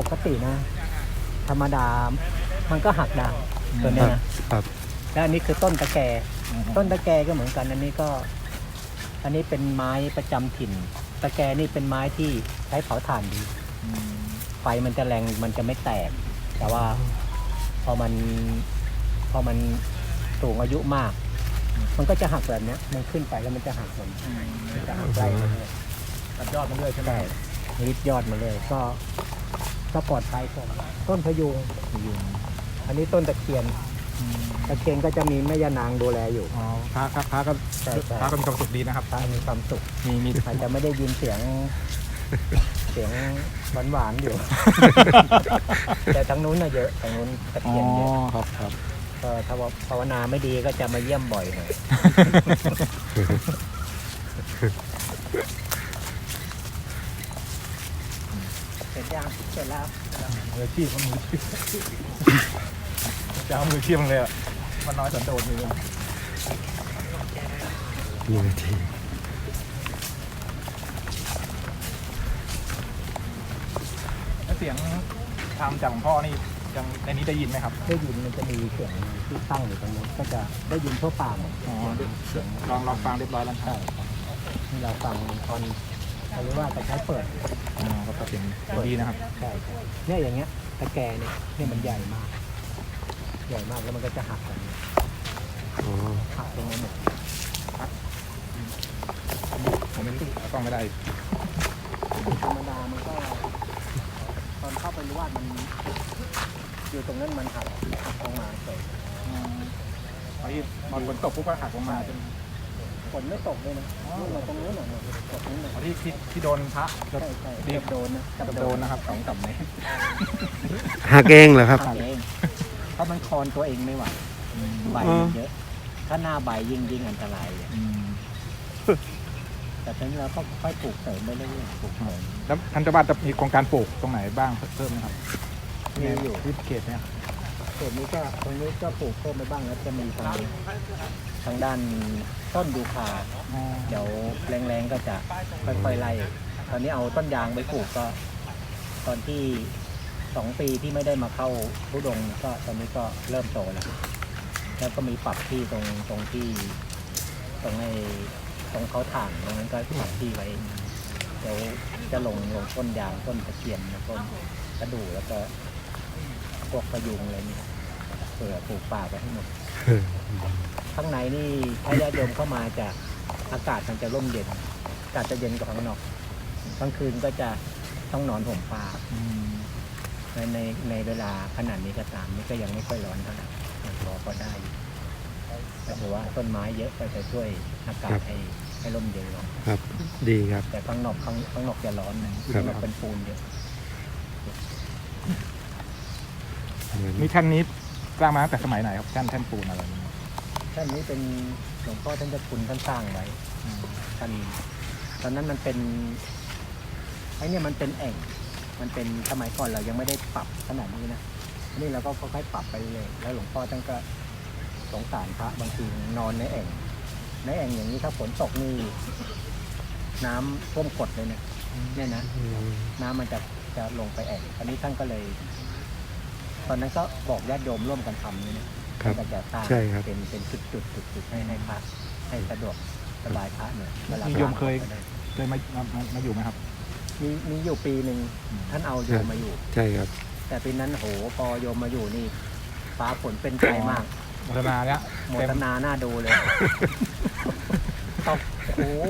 ปกตินะ ธรรมดา มันก็หักได้ตัวเนี้ยนะครับ แล้วอันนี้คือต้นตะแกต้นตะแกก็เหมือนกัน อันนี้ก็ อันนี้เป็นไม้ประจำถิ่น ตะแกนี่เป็นไม้ที่ใช้เผาถ่านดีไฟมันจะแรงมันจะไม่แตก แต่ว่าพอมันพอมันสูงอายุมาก มันก็จะหักแบบเนี้ยมันขึ้นไปแล้วมันจะหักมันมันจะหักไล่มาเรื่อยตัดยอดมันด้วยใช่ไหมใช่ริดยอดมาเลยก็ ก็ปลอดภัยกว่าต้นพะยุงยุงอันนี้ต้นตะเคียนตะเคียนก็จะมีแม่ยานางดูแลอยู่ อ๋อพระครับพระก็ใช่ใช่ พระก็มีความสุขดีนะครับพระมีความสุข มีมี อาจจะไม่ได้ยินเสียง เสียงหวานๆอยู่ แต่ทางนู้นน่ะเยอะทางนู้นตะอ๋อเคียนเยอะครับครับก็ถ้าว่าภาวนาไม่ดีก็จะมาเยี่ยมบ่อยหน่อย เสร็จ ยังเสร็จแล้วมืออาชีพมันมืออาชีพจะเอามืออาชีพมันเลยอะมันน้อยสันโดษเลยหนึ่งนาทีแล้วเสียงทำจากหลวงพ่อนี่ยังในนี้ได้ยินไหมครับ ได้ยินมันจะมีเสียงที่ตั้งอยู่ตรงนู้นก็จะได้ยินทั่วป่าหมดอ๋อลองลองฟังเรียบร้อยแล้วครัใช่บครับที่เราฟังตอน หรือว่าจะใช้เปิดอ๋อก็เสียงดีนะครับใช่ใช่เนี่ยอย่างเงี้ยตะแกเนี่ยเนี่ยมันใหญ่มาก ใหญ่มากแล้วมันก็จะหักแบบนี้อ๋อหักตรงนี้หมดผมไม่ต้องไม่ได้ธรรมดามันก็ตอนเข้าไปรู้ว่ามัน อยู่ตรงนั้นมันหักหักลงมาเฉยไอ้ตอนฝนตกปุ๊บก็หักลงมาจน ฝนไม่ตกเลยนะนู่นมาตรงนู้นน่ะเนี่ยตกนู้นน่ะที่ที่ที่โดนพระใช่ใช่ดีกับโดนนะกับโดนนะครับสองสามเมตรหักเองเหรอครับ หักเองเพราะมันคอนตัวเองไม่ไหวใบมันเยอะ ถ้าหน้าใบยิ่งยิ่งอันตรายเลยอืมแต่ทีนี้เราก็ค่อยปลูกเสริมไปเรื่อยๆปลูกเสริมแล้วท่านเจ้าบ้านจะมีโครงการปลูกตรงไหนบ้างเพิ่มไหมครับมีอยู่ที่เขตเนี่ยส่วนนี้ก็ตรงนี้ก็ปลูกเพิ่มไปบ้างแล้วจะมีทางทางด้าน ต้นยูคาเดี๋ยวแรงๆก็จะค่อยๆไล่ตอนนี้เอาต้นยางไปปลูกก็ ตอนที่สองปีที่ไม่ได้มาเข้าทุดงค์ก็ตอนนี้ก็เริ่มโตแล้วแล้วก็มีปรับที่ตรงตรงที่ ตรงไอ้ตรงเขาถ่างตรงนั้นก็ปรับที่ไว้ เดี๋ยวจะลงลงต้นยางต้นตะเคียนแล้วต้นกระดูแล้วก็พวกประยุงอะไรนี่เผื่อปลูกป่าไปให้หมด ข้างในนี่ถ้าญาติโยมเข้ามาจากอากาศมันจะร่มเย็นอากาศจะเย็นกว่าข้างนอกกลางคืนก็จะต้องนอนห่มผ้าในในในเวลาขนาดนี้ก็ตามนี่ก็ยังไม่ค่อยร้อนเท่าไหร่ยังพอพอได้อยู่แต่ถือว่าต้นไม้เยอะก็จะช่วยอากาศให้ให้ร่มเย็นลงครับ ดีครับ แต่ข้างนอกข้างข้างนอกจะร้อนนะครับข้างนอกเป็นปูนเยอะเหมือนนี่แท่นนี้สร้างมาตั้งแต่สมัยไหนครับแท่นแท่นปูนอะไรอย่างเงี้ย ท่านนี้เป็นหลวงพ่อท่านเจะคุณท่านสร้างไว้ท่านตอนนั้นมันเป็นไอ้เนี่ยมันเป็นแอ่ง มันเป็นสมัยก่อนเรายังไม่ได้ปรับขนาดนี้นะอันนี่เราก็ค่อยๆปรับไปเรื่อยแล้วหลวงพ่อท่านก็สงสารพระบางทีนอนในแอ่ง ในแอ่งอย่างนี้ถ้าฝนตกนี่น้ำท่วมกดเลยเนี่ยเนี่ยนะ น้ำมันจะจะลงไปแอ่งอันนี้ท่านก็เลย ตอนนั้นก็บอกญาติโยมร่วมกันทำนี่นะ ครับท่านก็จะสร้างใช่ครับ เป็นเป็นจุดจุดจุดจุดๆให้ให้พระให้สะดวกสบายพระเนี่ยเวลานิยมเคยเคยมามามามาอยู่ไหมครับ มีมีอยู่ปีหนึ่งท่านเอาโยมมาอยู่ ใช่ครับ แต่ปีนั้นโหพอโยมมาอยู่นี่ฟ้าฝนเป็นใจมากพัฒนาเนี้ยโมเต็มทนาหน้าดูเลยตกโอ้โห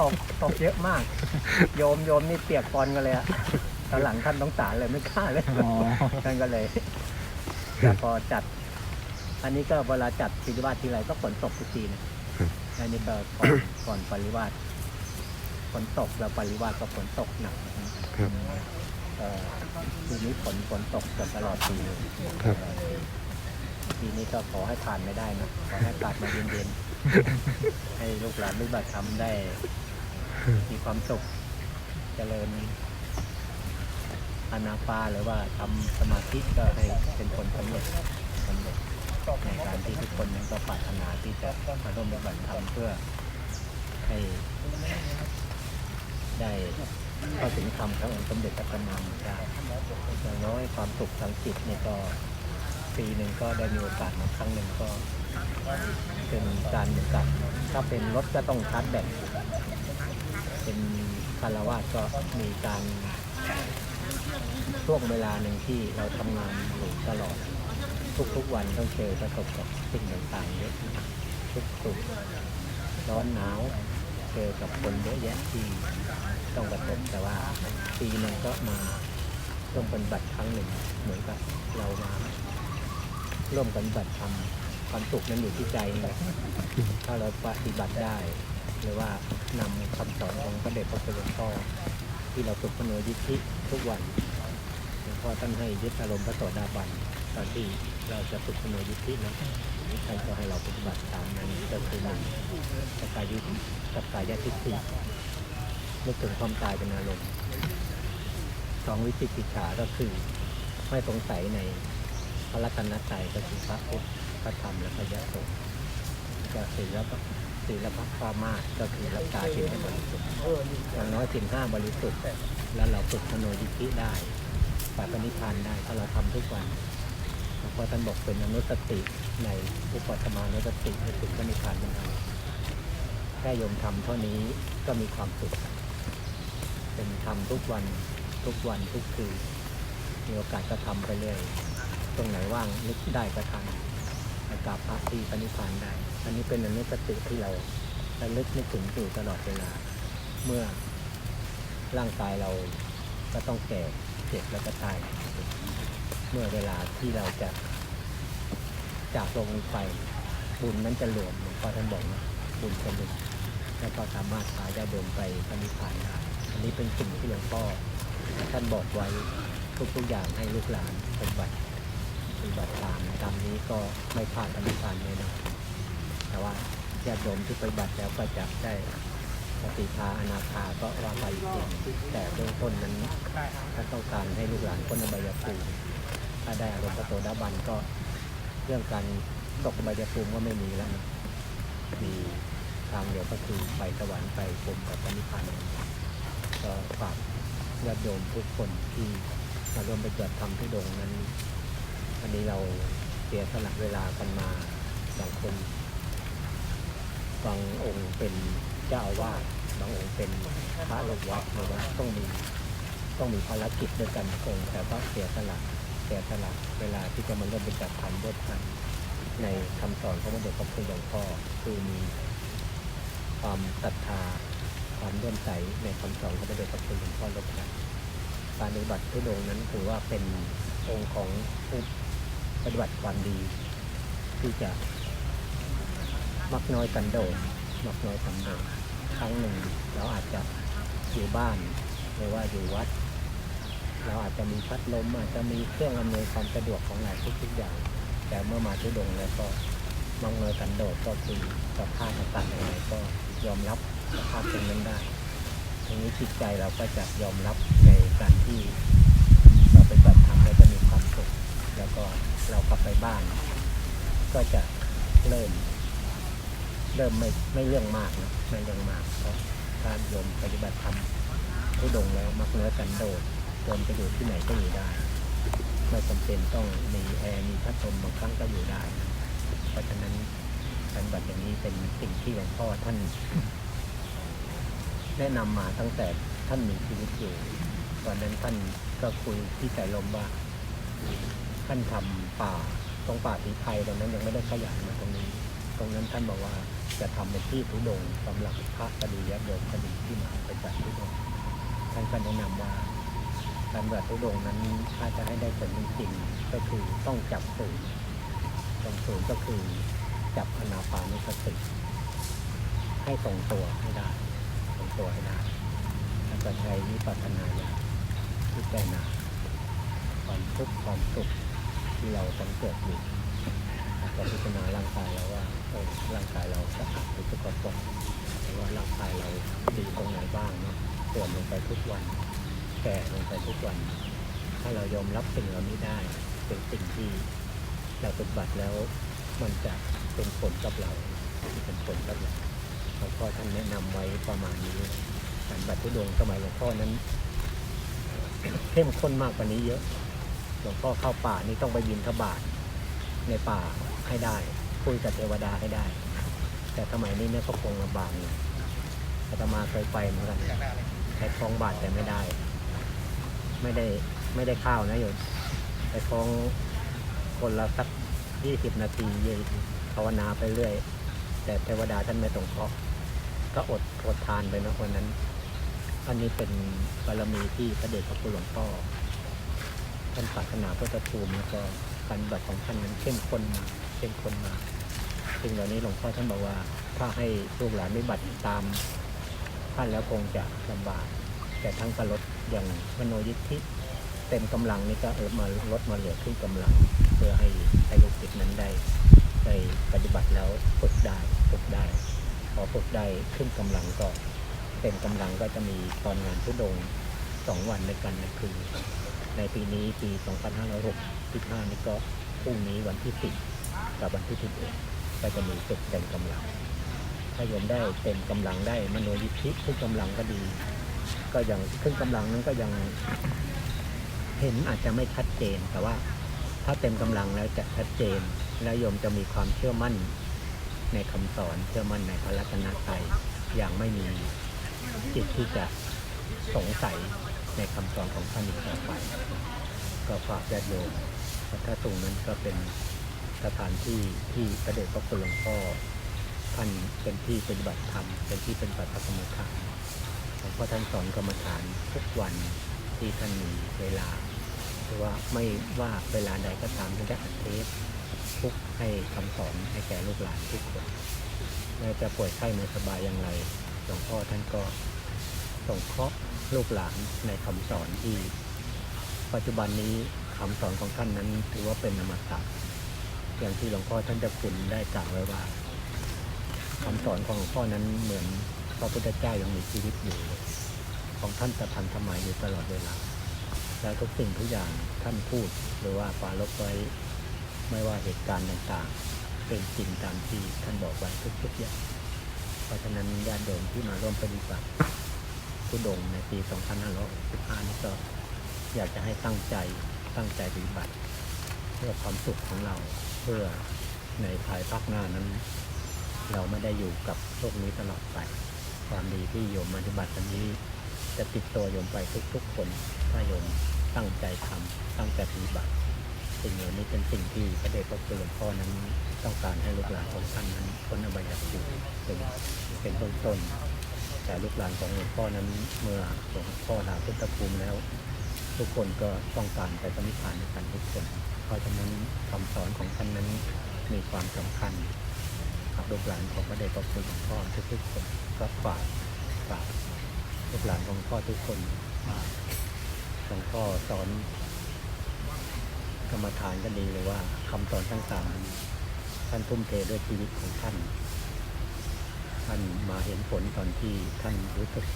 ตกตกเยอะมาก โยมโยมนี่เปียกปอนกันเลยอะตอนหลังท่านต้องสารเลยไม่กล้าเลย อ๋อ ท่านก็เลยแต่พอจัด อันนี้ก็เวลาจัดปริวาสทีไรก็ฝนตกทุกทีนะครับอันนี้ก็ก่อนก่อนปริวาสฝนตกแล้วปริวาสก็ฝนตกหนักครับเอ่อปีนี้ฝนฝนตกเกือบตลอดปีเลยครับ ปีนี้ก็ขอให้ผ่านไม่ได้นะขอให้อากาศมาเย็นๆ ให้ลูกหลานลูกบัตรทำได้ มีความสุขเจริญอานาปาหรือว่าทำสมาธิก็ให้เป็นผลสำเร็จสำเร็จ ในการที่ทุกคนนั้นก็ปรารถนาที่จะมาร่วมบัติธรรมเพื่อให้ได้เข้าถึงธรรมขององค์สมเด็จพระสัมมามพุทธเจ้าก็ให้ความสุขทางจิตเนี่ยก็ปีหนึ่งก็ได้มีโอกาสมาครั้งหนึ่งก็เป็นการเหมือนกันถ้าเป็นรถก็ต้องชาร์จแบตเป็นคารวาสก็มีการช่วงเวลาหนึ่งที่เราทำงานอยู่ตลอด ทุกๆวันต้องเจอประสบกับสิ่งต่างๆเยอะทุกสุขร้อนหนาวเจอกับคนเยอะแยะที่ต้องประสบแต่ว่าปีหนึ่งก็มาร่วมปฏิบัติครั้งหนึ่งเหมือนกับเรามาร่วมกันปฏิบัติทำความสุขนั้นอยู่ที่ใจนะถ้าเราปฏิบัติได้ หรือว่านำคำสอนของพระเดชพระคุณหลวงพ่อที่เราฝึกพนยิทธิทุกวันหลวงพ่อท่านให้ยึดอารมณ์พระโสดาบันตอนที่ เราจะฝึกพนยิทธินะท่านก็ให้เราปฏิบัติตามนั้นก็คือหนึ่งสกายยุทธกับกายทิฏฐินึกถึงความตายเป็นอารมณ์สองวิจิกิจฉาก็คือไม่สงสัยในพระรัตนตรัยก็คือพระพุทธพระธรรมและพระยะโสก็ศีลแล้วก็ศีลและพระปรามาสก็คือรักษาศีลให้บริสุทธิ์อย่างน้อยศีลห้าบริสุทธิ์แล้วเราฝึกมโนยิทธิได้ปฏินิพพานได้ถ้าเราทำทุกวัน หลวงพ่อท่านบอกเป็นอนุสติในอุปสมานุสติในถึงพระนิพพานเป็นแค่โยมทำเท่านี้ก็มีความสุขเป็นทำทุกวันทุกวันทุกคืนมีโอกาสก็ทำไปเรื่อยตรงไหนว่างนึกได้ก็ทำไปกาบพระที่พระนิพพานได้ อันนี้เป็นอนุสติที่เราระลึกนึกถึงอยู่ตลอดเวลา เมื่อร่างกายเราก็ต้องแก่เจ็บแล้วก็ตาย เมื่อเวลาที่เราจะจากลกนี้ไปบุญนั้นจะรวมหลวงพ่อท่านบอกนะบุญจะรวมแล้วก็สามารถพาญาติโยมไปพระนิพพานได้อันนี้เป็นสิ่งที่หลวงพ่อท่านบอกไว้ทุกๆอย่างให้ลูกหลานปฏิบัติปฏิบัติตามตามนี้ก็ไม่พลาดพระนิพพานแน่นอนแต่ว่าญาติโยมที่ปฏิบัติแล้วก็จะได้ปฏิภาอนาคาก็ว่าไปอีกแต่เบื้องต้นนั้นถ้าต้องการให้ลูกหลานพ้นอบายภูมิ ถ้าได้อารมณ์พระโสดาบันก็เรื่องการตกอบายภูมิก็ไม่มีแล้วนะมีทางเดียวก็คือไปสวรรค์ไปพรมกับนิพพานก็ฝากญาติโยมทุกคนที่มาร่วมไปเกิดธรรมที่ดงนั้นอันนี้เราเสียสละเวลากันมาบางคนบางองค์เป็นเจ้าอาวาสบางองค์เป็นพระลูกวัดหรือว่าต้องมีต้องมีภารกิจด้วยกันทุกองค์แต่ก็เสียสละเสียสละเวลาที่จะมาเริ่มเป็นจัดทำด้วยกันในคำสอนของพระเดชพระคุณหลวงพ่อคือมีความศรัทธาความเลื่อมใสในคำสอนของพระเดชพระคุณหลวงพ่อลบกันการปฏิบัติทุดงนั้นถือว่าเป็นองค์ของผู้ปฏิบัติความดี ที่จะมักน้อยสันโดษมักน้อยสันโดษครั้งหนึ่งเราอาจจะอยู่บ้านหรือว่าอยู่วัด เราอาจจะมีพัดลมอาจจะมีเครื่องอำนวยความสะดวกของหลายทุกๆอย่าง แต่เมื่อมาทุดงแล้วก็มังเนยกันโดดก็คือสภาพอากาศอะไรก็ยอมรับสภาพตรงนั้นได้ตรงนี้จิตใจเราก็จะยอมรับในการที่เราไปบัติธรรมแล้วจะมีความสุขแล้วก็เรากลับไปบ้าน ก็จะเริ่ม เริ่มไม่ไม่เรื่องมากนะไม่เรื่องมากเพราะการยมปฏิบัติธรรมทุดงแล้วมักเนื้อกันโดด โยมจะอยู่ที่ไหนก็อยู่ได้ ไม่จำเป็นต้องมีแอร์มีพัดลมบางครั้งก็อยู่ได้ เพราะฉะนั้นการบัติอย่างนี้เป็นสิ่งที่หลวงพ่อท่าน แนะนำมาตั้งแต่ท่านมีชีวิตอยู่ตอนนั้นท่านก็คุยที่ใจลมว่าท่านทำป่าตรงป่าสีไทยตรงนั้นยังไม่ได้ขยายมาตรงนี้ ตรงนั้นท่านบอกว่าจะทำเป็นที่ทุดงค์สำหรับพระกดียะโยมกดีที่มาไปจัดทุดงท่านก็แนะนำว่า การแบบทุดงนั้นถ้าจะให้ได้ผลจริงๆก็คือต้องจับศูนย์ตรงศูนย์ก็คือจับอนาปานุสติให้ตรงตัวให้ได้ตรงตัวให้ได้แล้วก็ใช้วิปัสสนาญาณพิจารณาความทุกข์ความสุขที่เราสังเกตอยู่แล้วก็พิจารณาร่างกายเราว่าเออร่างกายเราสะอาดหรือสกปรกหรือว่าร่างกายเราดีตรงไหนบ้างเนาะเสื่อมลงไปทุกวัน แก่ลงไปทุกวัน ถ้าเรายอมรับสิ่งเหล่านี้ได้ เป็นสิ่งที่เราปฏิบัติแล้ว มันจะเป็นผลกับเราเป็นผลกับเราหลวงพ่อท่านแนะนำไว้ประมาณนี้การบัตรทุดงสมัยหลวงพ่อนั้นเข้มข้นมากกว่านี้เยอะหลวงพ่อเข้าป่านี่ต้องไปบินทบาทในป่าให้ได้ คุยกับเทวดาให้ได้ แต่สมัยนี้เนี่ยก็คงลำบากอยู่อาตมาเคยไปเหมือนกันใช้คล้องบาทแต่ไม่ได้ ไม่ได้ไม่ได้ข้าวนะโยมไปคล้องคนละสักยี่สิบนาทีเยภาวนาไปเรื่อย แต่เทวดาท่านไม่ตรงเคราะห์ก็อดอดทานไปนะวันนั้น อันนี้เป็นบารมีที่พระเดชพระคุณหลวงพ่อท่านปรารถนาพุทธภูมิแล้วก็การบัติของท่านนั้นเข้มข้นมาเข้มข้นมาซึ่งตอนนี้หลวงพ่อท่านบอกว่า ถ้าให้ลูกหลานปฏิบัติตามท่านแล้วคงจะลำบากแต่ทั้งกระลด อย่างมโนยิทธิเต็มกำลังนี่ก็เออมาลดมาเหลือครึ่งกำลัง เพื่อให้ให้ลูกศิษย์นั้นได้ได้ปฏิบัติแล้วฝึกได้ฝึกได้พอฝึกได้ขึ้นกำลังก็เต็มกำลังก็จะมีตอนงานทุดงสองวันในกันนะคือ ในปีนี้ปี 2565 นี่ก็พรุ่งนี้วันที่ 10 กับวันที่11ก็จะมีฝึกเต็มกำลังถ้าโยมได้เต็มกำลังได้มโนยิทธิขึ้นกำลังก็ดี ก็ยังขึ้นกำลังนั้นก็ยังเห็นอาจจะไม่ชัดเจน แต่ว่าถ้าเต็มกำลังแล้วจะชัดเจน แล้วโยมจะมีความเชื่อมั่นในคำสอนเชื่อมั่นในพระรัตนตรัยอย่างไม่มีจิตที่จะสงสัยในคำสอนของท่านอีกต่อไปก็ฝากญาติโยมวัดท่าตุงนั้นก็เป็นสถานที่ที่พระเดชพระคุณหลวงพ่อท่านเป็นที่ปฏิบัติธรรมเป็นที่เป็นปัจกรรมฐาน หลวงพ่อท่านสอนกรรมฐานทุกวันที่ท่านมีเวลาหรือว่าไม่ว่าเวลาใดก็ตามท่านจะอัดเทปทุกให้คำสอนให้แก่ลูกหลานทุกคนแม้จะป่วยไข้ไม่สบายอย่างไรหลวงพ่อท่านก็ส่งเคราะห์ลูกหลานในคำสอนที่ ปัจจุบันนี้คำสอนของท่านนั้นถือว่าเป็นนามตะอย่างที่หลวงพ่อท่านจะคุณได้กล่าวไว้ว่าคำสอนของหลวงพ่อนั้นเหมือน พระพุทธเจ้ายังมีชีวิตอยู่ ของท่านจะทันสมัยอยู่ตลอดเวลา แล้วทุกสิ่งทุกอย่างท่านพูดหรือว่าปารบไว้ไม่ว่าเหตุการณ์ต่างๆ เป็นจริงตามที่ท่านบอกไว้ทุกๆอย่างเพราะฉะนั้นญาติโยมที่มาร่วมปฏิบัติทุดงในปี 2565นี้ก็อยากจะให้ตั้งใจตั้งใจปฏิบัติ เพื่อความสุขของเราเพื่อในภายภาคหน้านั้น เราไม่ได้อยู่กับโลกนี้ตลอดไป ความดีที่โยมปฏิบัติอันนี้ จะติดตัวโยมไปทุกๆคนถ้าโยมตั้งใจทำตั้งใจปฏิบัติสิ่งเหล่านี้เป็นสิ่งที่พระเดชพระคุณหลวงพ่อนั้นต้องการให้ลูกหลานของท่านนั้นพ้นอบายภูมิเป็นเป็นต้นต้นๆแต่ลูกหลานของหลวงพ่อนั้นเมื่อหลวงพ่อลาพุทธภูมิแล้ว ทุกคนก็ต้องการไปปณิพานในกันทุกคน เพราะฉะนั้นคำสอนของท่านนั้นมีความสำคัญกับลูกหลานของพระเดชพระคุณหลวงพ่อทุกๆคน ก็ฝากฝากลูกหลานของพ่อทุกคนว่าหลวงพ่อสอนกรรมฐานก็ดีเลยว่าคำสอนต่างๆนั้นท่านทุ่มเทด้วยชีวิตของท่าน ท่านมาเห็นผลตอนที่ท่านรู้สึก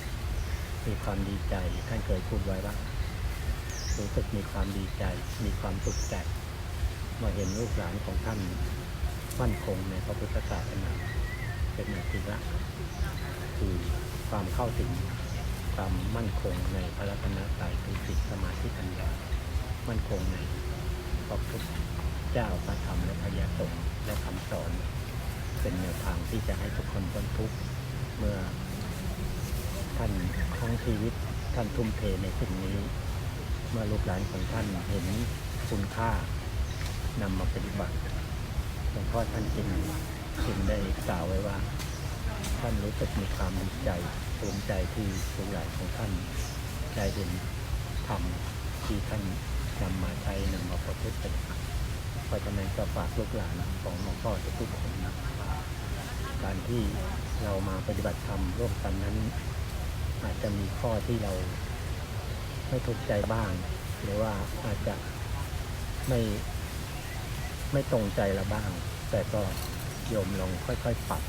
มีความดีใจ ท่านเคยพูดไว้ว่า รู้สึกมีความดีใจ มีความสุขใจเมื่อเห็นลูกหลานของท่านมั่นคงในพระพุทธศาสนา เป็นอธิระคือความเข้าถึงความมั่นคงในพระรัตนตรัยคือสิทธิสมาธิปัญญามั่นคงในพระพุทธเจ้าพระธรรมและพระยาสงฆ์และคำสอน เป็นแนวทางที่จะให้ทุกคนพ้นทุกข์เมื่อท่านทั้งชีวิตท่านทุ่มเทในสิ่งนี้ เมื่อลูกหลานของท่านเห็นคุณค่านำมาปฏิบัติหลวงพ่อท่านจึง จึงได้กล่าวไว้ว่า ท่านรู้สึกมีความดีใจภูมิใจที่ลูกหลานของท่านได้เห็นธรรมที่ท่านนำมาใช้นำมาประพฤติปฏิบัติเพราะฉะนั้นก็ฝากลูกหลานของหลวงพ่อทุกคนนะการที่เรามาปฏิบัติธรรมร่วมกันนั้น อาจจะมีข้อที่เราไม่ถูกใจบ้าง หรือว่าอาจจะไม่ไม่ตรงใจเราบ้าง แต่ก็ โยมลองค่อยๆปรับ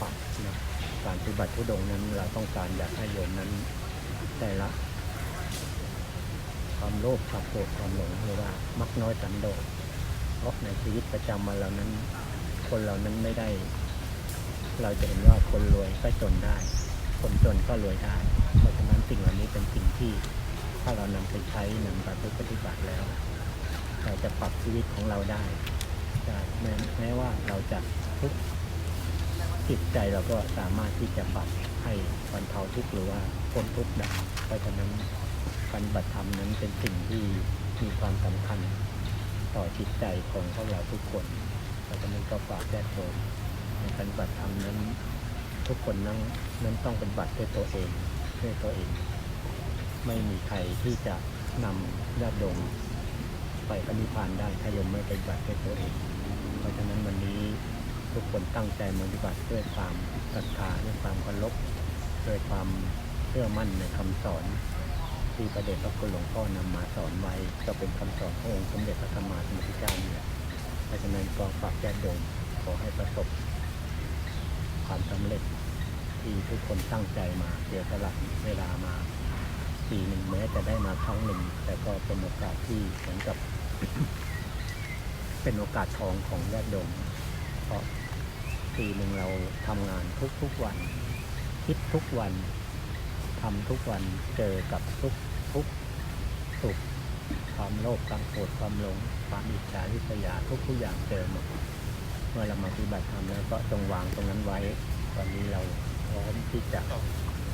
ปรับนะการปฏิบัติทุดงนั้นเราต้องการอยากให้โยมนั้นได้ละ ความโลภความโกรธความหลงหรือว่ามักน้อยสันโดษเพราะในชีวิตประจำวันเรานั้น คนเรานั้นไม่ได้ เราจะเห็นว่าคนรวยก็จนได้ คนจนก็รวยได้ เพราะฉะนั้นสิ่งเหล่านี้เป็นสิ่งที่ถ้าเรานำไปใช้นำไปปฏิบัติแล้วจะปรับชีวิตของเราได้ ใช่แม้แม้ว่าเราจะทุกข์จิตใจเราก็สามารถที่จะปรับให้บรรเทาทุกข์หรือว่าพ้นทุกข์ได้เพราะฉะนั้นการบัตธรรมนั้นเป็นสิ่งที่มีความสำคัญต่อจิตใจของพวกเราทุกคนเพราะฉะนั้นก็ฝากแยกโยมในการบัตธรรมนั้น ทุกคนนั้นนั้นต้องเป็นบัติด้วยตัวเองด้วยตัวเอง ไม่มีใครที่จะนำญาติโยมไปปณิพานได้ถ้าโยมไม่ปฏิบัติด้วยตัวเอง เพราะฉะนั้นวันนี้ทุก คนตั้งใจปฏิบัติด้วยความศรัทธาด้วยความเคารพด้วยความเชื่อมั่นในคำสอนที่พระเดชพระคุณหลวงพ่อนำมาสอนไว้ก็เป็นคำสอนขององค์สมเด็จพระสัมมาสัมพุทธเจ้าเนี่แหละเพราะฉะนั้นก็ฝากญาติโยมขอให้ประสบความสำเร็จที่ทุกคนตั้งใจมาเสียสละเวลามาปีหนึ่งแม้จะได้มาครั้งหนึ่ง แต่ก็เป็นโอกาสที่เหมือนกับ เป็นโอกาสทองของญาติโยมเพราะ ปีหนึ่งเราทำงานทุกทุกๆวัน คิดทุกวันทำทุกวันเจอกับทุกทุกสุขความโลภความโกรธความหลง ความอิจฉาริษยาทุกทุกๆอย่างเจอหมดเมื่อเรามาปฏิบัติธรรมแล้วก็จงวางตรงนั้นไว้ตอนนี้เราพร้อมที่จะป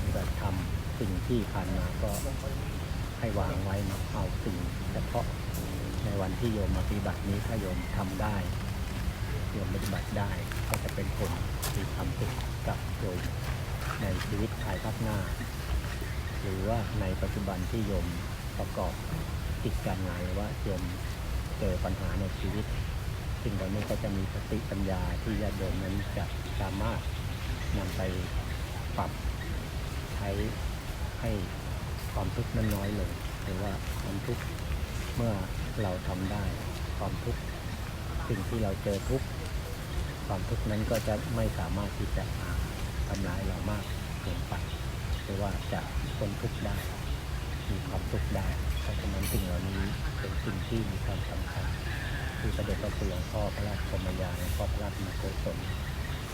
ฏิบัติธรรมสิ่งที่ผ่านมาก็ให้วางไว้มาเอาสิ่งเฉพาะในวันที่โยมมาปฏิบัตินี้ถ้าโยมทำได้ โยมปฏิบัติได้ก็จะเป็นผลมีความสุขกับโยมในชีวิตภายภาคหน้า หรือว่าในปัจจุบันที่โยมประกอบกิจการงานหรือว่าโยมเจอปัญหาในชีวิตสิ่งเหล่านี้ก็จะมีสติปัญญาที่ญาติโยมนั้นจะสามารถนำไปปรับใช้ให้ความทุกข์นั้นน้อยลงหรือว่าความทุกข์เมื่อเราทำได้ความทุกข์สิ่งที่เราเจอทุกข์ ความทุกข์นั้นก็จะไม่สามารถที่จะมาทำร้ายเรามากเกินไปหรือว่าจะพ้นทุกข์ได้ มีความสุขได้เพราะฉะนั้นสิ่งเหล่านี้เป็นสิ่งที่มีความสำคัญที่ประเด็จพระคุณหลวงพ่อพระราชกรมยานหลวงพ่อพระราชมโกศล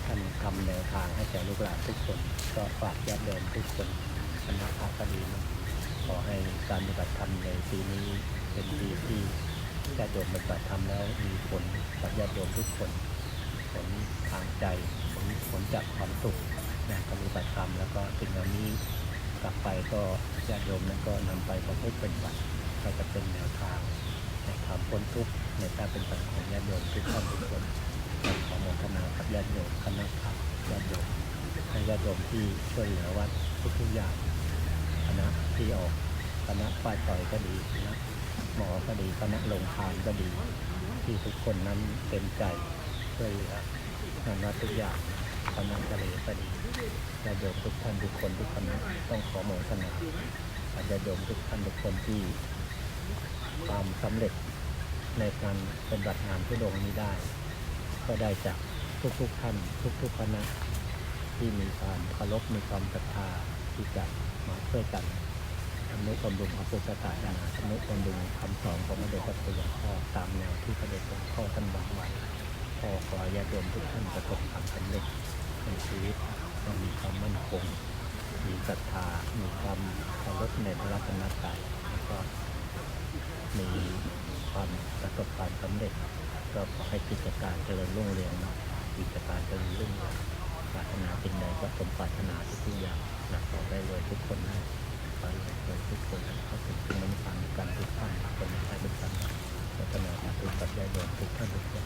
ท่านทำแนวทางให้แก่ลูกหลานทุกคน ก็ฝากญาติโยมทุกคนคณะพระก็ดีนะขอให้การปฏิบัติธรรมในปีนี้เป็นปีที่ญาติโยมปฏิบัติธรรมแล้วมีผลกับญาติโยมทุกคน ผลทางใจผลผลจากความสุขในการปฏิบัติธรรมแล้วก็สิ่งเหล่านี้กลับไปก็ญาติโยมนั้นก็นำไปประพฤติปฏิบัติก็จะเป็นแนวทางในความพ้นทุกข์ในการเป็นปัญของญาติโยมทุกท่านทุกคนขอโมทนากับญาติโยมคณะพระญาติโยมและญาติโยมที่ช่วยเหลือวัดทุกๆอย่างคณะที่ออกคณะป้ายต่อยก็ดีคณะหมอก็ดีคณะลงทานก็ดี ที่ทุกคนนั้นเต็มใจ ช่วยเหลืองานวัดทุกอย่างคณะทะเลก็ดีญาติโยมทุกท่านทุกคนทุกคณะต้องขอโมทนากับญาติโยมทุกท่านทุกคนที่ความสำเร็จในการปฏิบัติงานที่ลงนี้ได้ ก็ได้จากทุกๆท่านทุกๆคณะที่มีความเคารพมีความศรัทธาที่จะมาช่วยกันทำนุบำรุงพระพุทธศาสนาทำนุบำรุงคำสอนของพระเดชพระคุณหลวงพ่อตามแนวที่พระเดชพระคุณพ่อท่านวางไว้ ขอญาติโยมทุกท่านประสบความสำเร็จในชีวิตต้องมีความมั่นคง มีศรัทธา มีความเคารพในพระรัตนตรัยแล้วก็มีความประสบความสำเร็จ ก็ขอให้กิจการเจริญรุ่งเรืองเนาะกิจการเจริญรุ่งเรืองปรารถนาสิ่งใดก็สมปรารถนาทุกอย่างนะขอได้รวยทุกคนนะขอให้รวยทุกคนนะเขาถึงถึงมันฟังกันทุกท่านคนไทยทุกท่านปรารถนาทุกปัจจัยโดยทุกท่านทุกคน